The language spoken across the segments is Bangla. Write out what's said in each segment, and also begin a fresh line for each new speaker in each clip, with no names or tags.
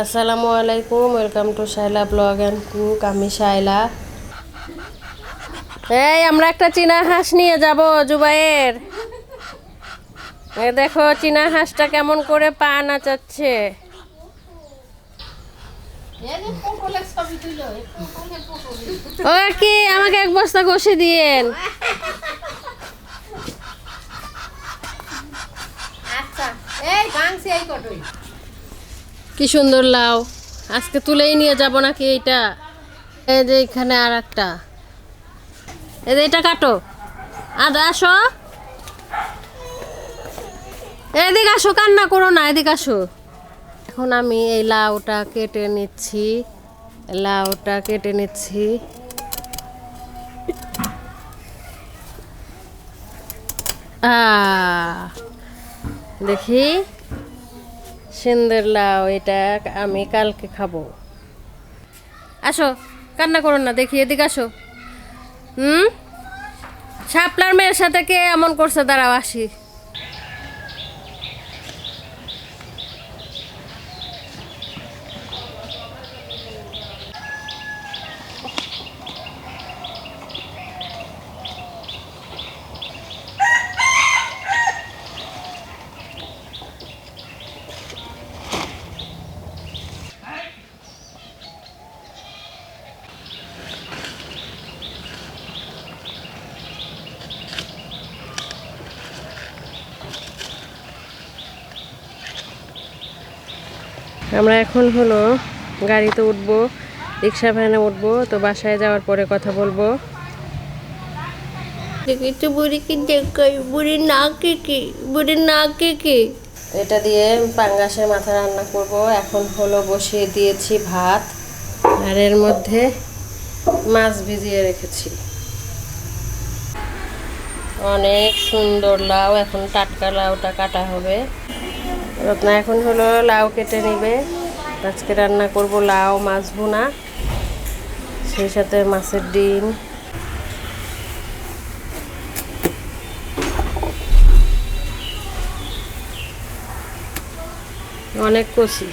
আসসালামু আলাইকুম welcome to Shaila blog and cook আমি শাইলা এই, আমরা একটা চীনা হাঁস নিয়ে যাব জুবাইয়ের। দেখো, চীনা হাঁসটা কেমন করে পা নাচাচ্ছে। ও কি, আমাকে এক বস্তা ঘষে দিয়েন।
আচ্ছা এই, ভাঙছি এই কটই।
কি সুন্দর লাউ। আজকে তুলেই নিয়ে যাব নাকি এইটা? এই যে এখানে আর একটা এই যে এটা কাটো। আদা আসো। এদিকে আসো, কান্না করো না, এদিকে আসো। এখন আমি এই লাউটা কেটে নিচ্ছি। লাউটা কেটে নিচ্ছি। দেখি। সুন্দর লাউ, এটা আমি কালকে খাব। আসো, কান্না করো না, দেখি এদিকে আসো। হুম? শাপলার মেয়ের সাথে কে এমন করছে? দাঁড়াও, আসি। আমরা এখন হলো গাড়িতে উঠবো রিক্সা ভ্যানে উঠবো তো বাসায় যাওয়ার পরে কথা বলব।
দেখি বুড়ি কি দেখাই বুড়ি না কে কি বুড়ি না কে কি?
এটা দিয়ে পাঙ্গাসের মাথা রান্না করব। এখন হলো বসিয়ে দিয়েছি ভাত আর এর মধ্যে মাছ ভিজিয়ে রেখেছি। অনেক সুন্দর লাউ এখন টাটকা লাউটা কাটা হবে। রত্না এখন হলো লাউ কেটে নিবে। আজকে রান্না করব লাউ, মাছ ভুনা, সেই সাথে মাছের ডিম। অনেক কষি।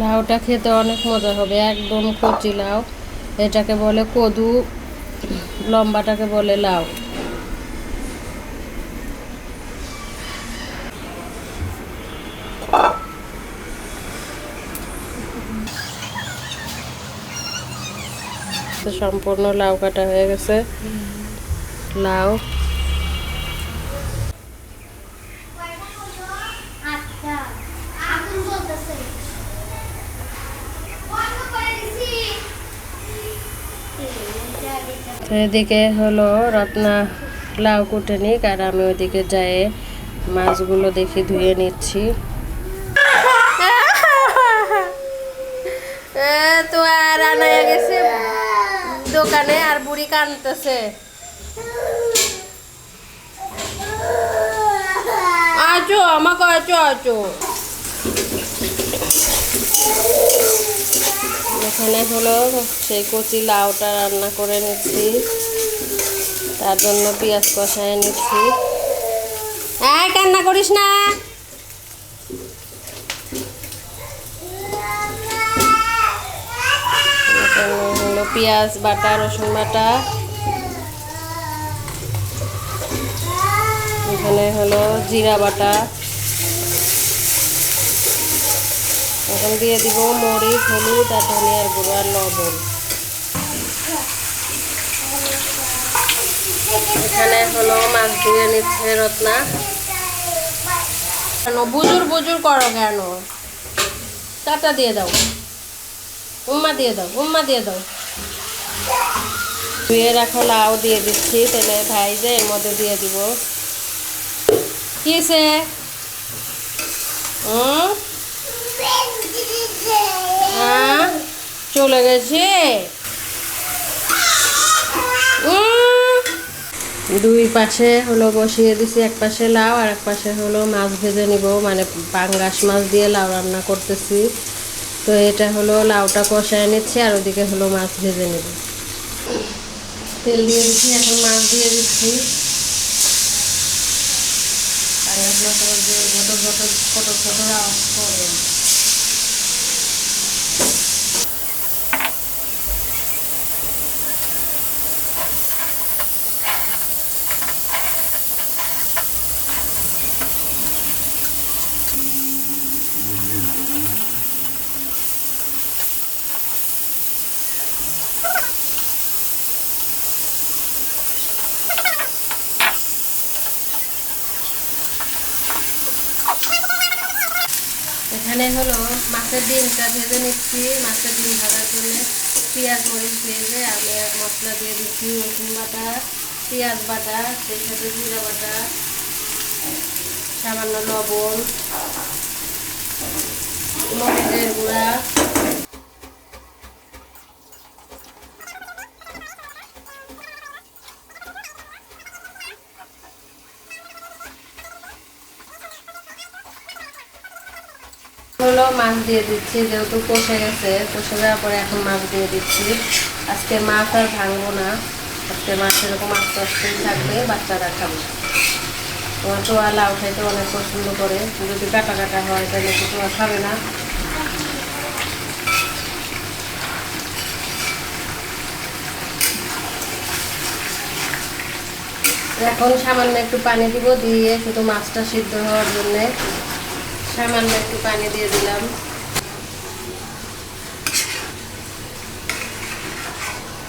লাউটা খেতে অনেক মজা হবে। একদম কচি লাউ, এটাকে বলে কদু, লম্বাটাকে বলে লাউ। সম্পূর্ণ লাউ কাটা হয়ে গেছে। লাউ
আচ্ছা আগুন জ্বলতেছে বন্ধ করে দিছি
তো এদিকে হলো রত্না লাউ কুটে আর আমি ওইদিকে যাই মাছগুলো দেখি ধুয়ে নিচ্ছি। তো আর আনা গেছে দোকানে, আর বুড়ি কানতেছে। আচো আমাকে আচো আচো এখানে হলো সেই কচি লাউটা রান্না করে নিচ্ছি। তার জন্য পেঁয়াজ কষায় নিচ্ছি। এই, কান্না করিস না। হলো পেঁয়াজ বাটা, রসুন বাটা। এখানে হলো জিরা বাটা। এখন দিয়ে দিব মরিচ, হলুদ, আর ধনিয়ার গুঁড়ো আর লবণ। এখানে হলো মাছ দিয়ে নিচ্ছে রত্না। কেন? বুজুর বুজুর করো কেন? কাটা দিয়ে দাও। উম্মা দিয়ে দাও, উম্মা দিয়ে দাও। ধুয়ে রাখো, লাউ দিয়ে দিচ্ছি তাহলে ভাই যে এর মধ্যে দিয়ে দিব। কিসে হুম হ্যাঁ চলে গেছে। দুই পাশে হলো বসিয়ে দিছি, এক পাশে লাউ আর এক পাশে হলো মাছ ভেজে নিব মানে পাঙ্গাস মাছ দিয়ে লাউ রান্না করতেছি। তো এটা হলো লাউটা কষায় নিচ্ছি আর ওদিকে হলো মাছ ভেজে নেব। তেল দিয়ে দিচ্ছি এখন মাছ দিয়ে দিচ্ছি। আর এগুলো তো যে ঘটক ঘটক ফটো ফটো আওয়াজ করে। এখানে হলো মাছের ডিমটা ভেজে নিচ্ছি, মাছের ডিম ভাজার জন্য পেঁয়াজ, মরিচ ভেজে আমি মশলা দিয়ে দিচ্ছি রসুন বাটা, পেঁয়াজ বাটা সেই সাথে জিরা বাটা, সামান্য লবণ, মরিচের গুঁড়া হলো মাছ দিয়ে দিচ্ছি, যেহেতু কষে গেছে, কষে যাওয়ার পরে এখন মাছ দিয়ে দিচ্ছি। আজকে মাছ আর ভাঙবো না, আজকে মাছ এরকম আস্তে আস্তেই থাকবে, বাচ্চারা খাবে। তোমার আর লাউ খাইতে অনেক পছন্দ করে, যদি কাটা কাটা হয়, তাহলে তো তোমার খাবে না। এখন সামান্য একটু পানি দিব দিয়ে শুধু মাছটা সিদ্ধ হওয়ার জন্যে সামান্য একটু পানি দিয়ে দিলাম।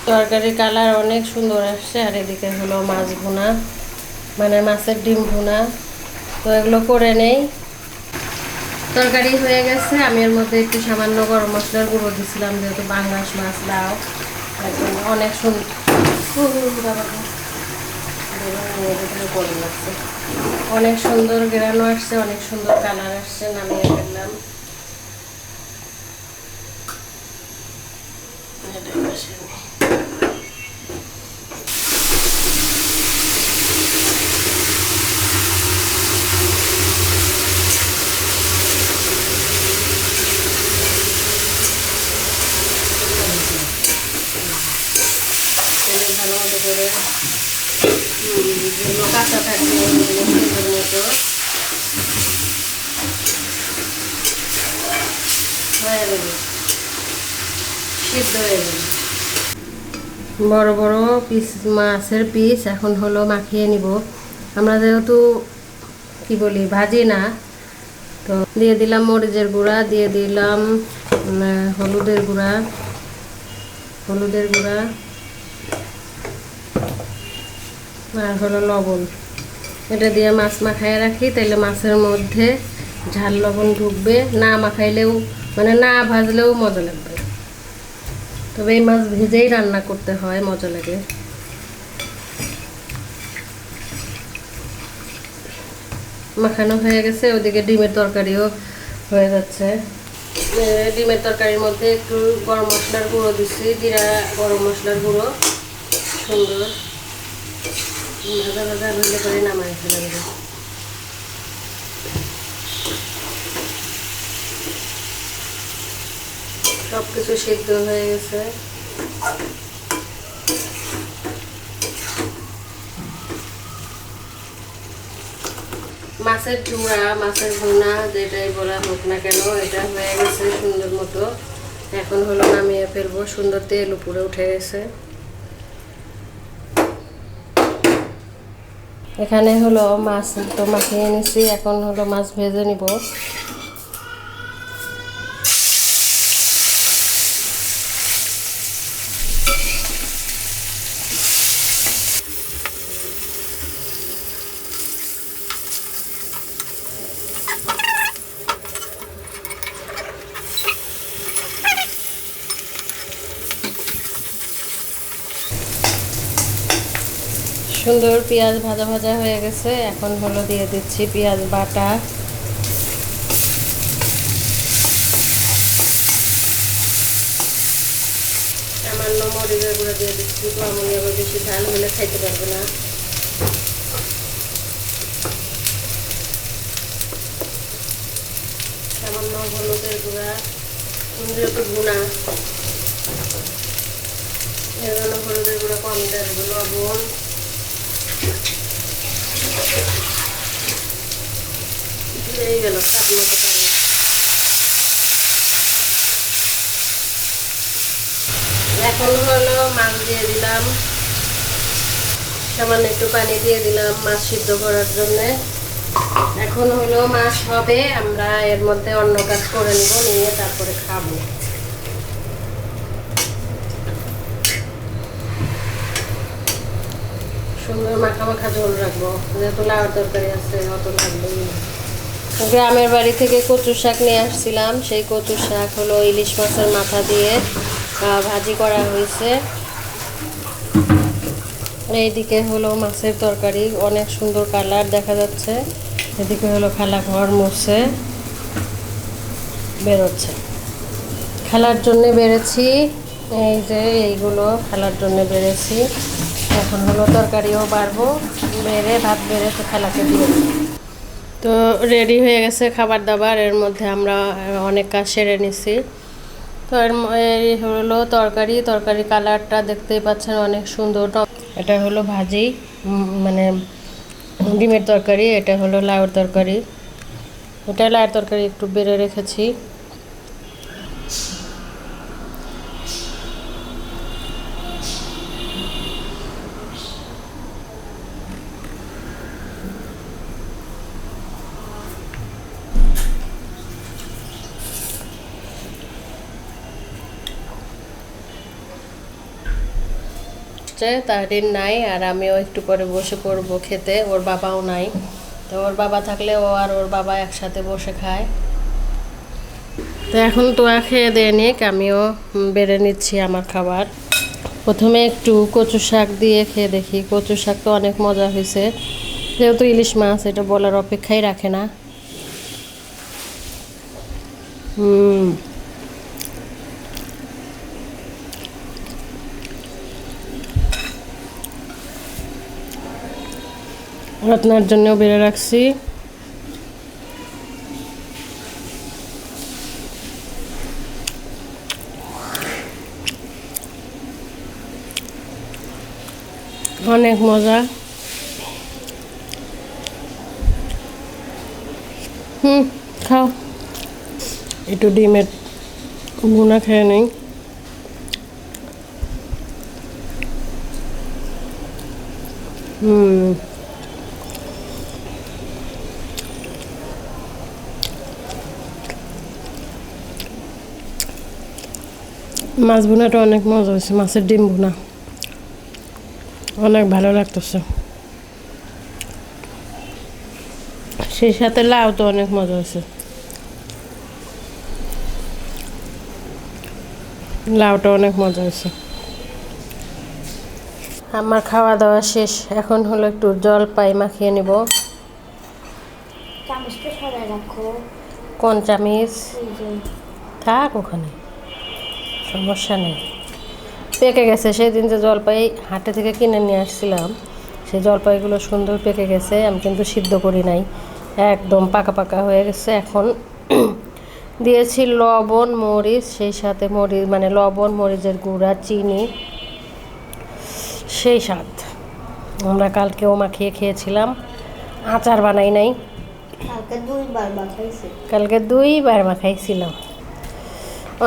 তরকারির কালার অনেক সুন্দর আসছে, আর এদিকে হলো মাছ ভুনা মানে মাছের ডিম ভুনা। তো এগুলো করে নেই। তরকারি হয়ে গেছে, আমি এর মধ্যে একটু সামান্য গরম মশলার গুঁড়ো দিছিলাম, যেহেতু বাংলাস মাছ লাউ তার অনেক সুন্দর অনেক সুন্দর গ্রানো আসছে, অনেক সুন্দর কালার আসছে, নামিয়ে ফেললাম। ভালো মতো করে কাঁচা মতো হয়ে যাবে সিদ্ধ হয়ে যাবে বড় বড় পিস মাছের পিস এখন হলো মাখিয়ে নিব। আমরা যেহেতু, কি বলি, ভাজি না, তো দিয়ে দিলাম মরিচের গুঁড়া, দিয়ে দিলাম হলুদের গুঁড়া হলুদের গুঁড়া। আর হলো লবণ। এটা দিয়ে মাছ মাখায় রাখি তাহলে মাছের মধ্যে ঝাল লবণ ঢুকবে। না মাখাইলেও মানে না ভাজলেও মজা লাগবে। তবে এই মাছ ভেজেই রান্না করতে হয়, মজা লাগে। মাখানো হয়ে গেছে, ওদিকে ডিমের তরকারিও হয়ে যাচ্ছে। ডিমের তরকারির মধ্যে একটু গরম মশলার গুঁড়ো দিচ্ছি জিরা গরম মশলার গুঁড়ো, সুন্দর। দেবো সব কিছু সিদ্ধ হয়ে গেছে। মাছের চূড়া মাছের ভুনা, যেটাই বলা হোক না কেন, এটা হয়ে গেছে সুন্দর মতো। এখন হলো নামিয়ে ফেলব। সুন্দর তেল উপরে উঠে গেছে। এখানে হলো মাছ তো মাখিয়ে এনেছি এখন হলো মাছ ভেজে নিব। সুন্দর পেঁয়াজ ভাজা ভাজা হয়ে গেছে। এখন হলো দিয়ে দিচ্ছি পেঁয়াজ বাটা। সামান্য মরিচের গুঁড়ো দিয়ে দিচ্ছি আমি আবার বেশি ঝাল হলে খাইতে পারব না। সামান্য হলুদের গুঁড়া যেহেতু গুণা এর জন্য হলুদের গুঁড়ো কম দেবো, লবণ। এখন হলো মাছ দিয়ে দিলাম। সামান্য একটু পানি দিয়ে দিলাম মাছ সিদ্ধ করার জন্যে। এখন হলো মাছ হবে, আমরা এর মধ্যে অন্য কাজ করে নিব, নিয়ে তারপরে খাব। সুন্দর মাখা মাখা ঝোল রাখব। যেহেতু লাউর তরকারি আছে, অত লাগবেই গ্রামের বাড়ি থেকে কচু শাক নিয়ে আসছিলাম। সেই কচু শাক হলো ইলিশ মাছের মাথা দিয়ে ভাজি করা হয়েছে। এইদিকে হলো মাছের তরকারি, অনেক সুন্দর কালার দেখা যাচ্ছে। এদিকে হলো খালা ঘর মুছে, বেরোচ্ছে। খেলার জন্য বেড়েছি, এই যে এইগুলো খেলার জন্য বেড়েছি। এখন হলো তরকারিও বাড়বো, বেড়ে ভাত বেড়ে তো খেলাকে দিয়ে। তো রেডি হয়ে গেছে খাবার দাবার, এর মধ্যে আমরা অনেক কাজ সেরে নিছি। তো এর হলো তরকারি তরকারি কালারটা দেখতেই পাচ্ছেন অনেক সুন্দর। এটা হলো ভাজি মানে ডিমের তরকারি, এটা হলো লাউর তরকারি। এটা লাউর তরকারি একটু বেড়ে রেখেছি। আসছে তারিন নাই আর আমিও একটু পরে বসে পড়ব খেতে, ওর বাবাও নাই। তো ওর বাবা থাকলে ও আর ওর বাবা একসাথে বসে খায়। তো এখন তোয়া খেয়ে দিয়ে নিক, আমিও বেড়ে নিচ্ছি আমার খাবার। প্রথমে একটু কচু শাক দিয়ে খেয়ে দেখি। কচু শাক তো অনেক মজা হয়েছে। যেহেতু ইলিশ মাছ, এটা বলার অপেক্ষাই রাখে না। হুম রত্নার জন্যও বেড়ে রাখছি। অনেক মজা। হুম খাও। একটু ডিমের ভুনা খেয়ে নেই। হুম। মাছ বোনাটা অনেক মজা হয়েছে মাছের ডিম বোনা অনেক ভালো লাগতেছে। সেই সাথে লাউ তো অনেক মজা হয়েছে। লাউটা অনেক মজা হয়েছে। আমার খাওয়া দাওয়া শেষ এখন হলো একটু জল পাই মাখিয়ে নিব।
চামচটা
কোন চামিচ? থাক ওখানে। সমস্যা নেই। পেকে গেছে। সেদিন যে জলপাই হাটে থেকে কিনে নিয়ে আসছিলাম সেই জলপাইগুলো সুন্দর পেকে গেছে আমি কিন্তু সিদ্ধ করি নাই। একদম পাকা পাকা হয়ে গেছে। এখন দিয়েছি লবণ মরিচ সেই সাথে মরিচ মানে লবণ মরিচের গুঁড়া চিনি সেই স্বাদ। আমরা কালকেও মাখিয়ে খেয়েছিলাম আচার বানাই নাই।
কালকে দুইবার মাখাইছে।
কালকে দুইবার মাখাইছিলাম।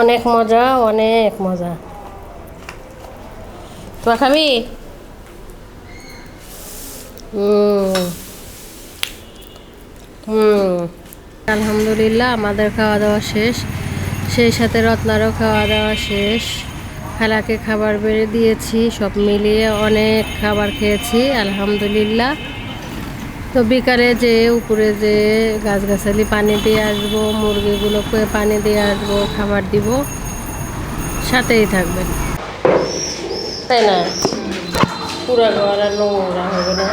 অনেক মজা অনেক মজা। তো খাবি হুম। আলহামদুলিল্লাহ, আমাদের খাওয়া দাওয়া শেষ। সেই সাথে রত্নারও খাওয়া দাওয়া শেষ। খালাকে খাবার বেড়ে দিয়েছি, সব মিলিয়ে অনেক খাবার খেয়েছি, আলহামদুলিল্লাহ। তো বিকালে যে উপরে যে গাছগাছালি পানি দিয়ে আসব, মুরগিগুলোকে পানি দিয়ে আসব, খাবার দিব, সাথেই থাকবেন। তাই না? পুরা ঘর আর নোংরা হবে না?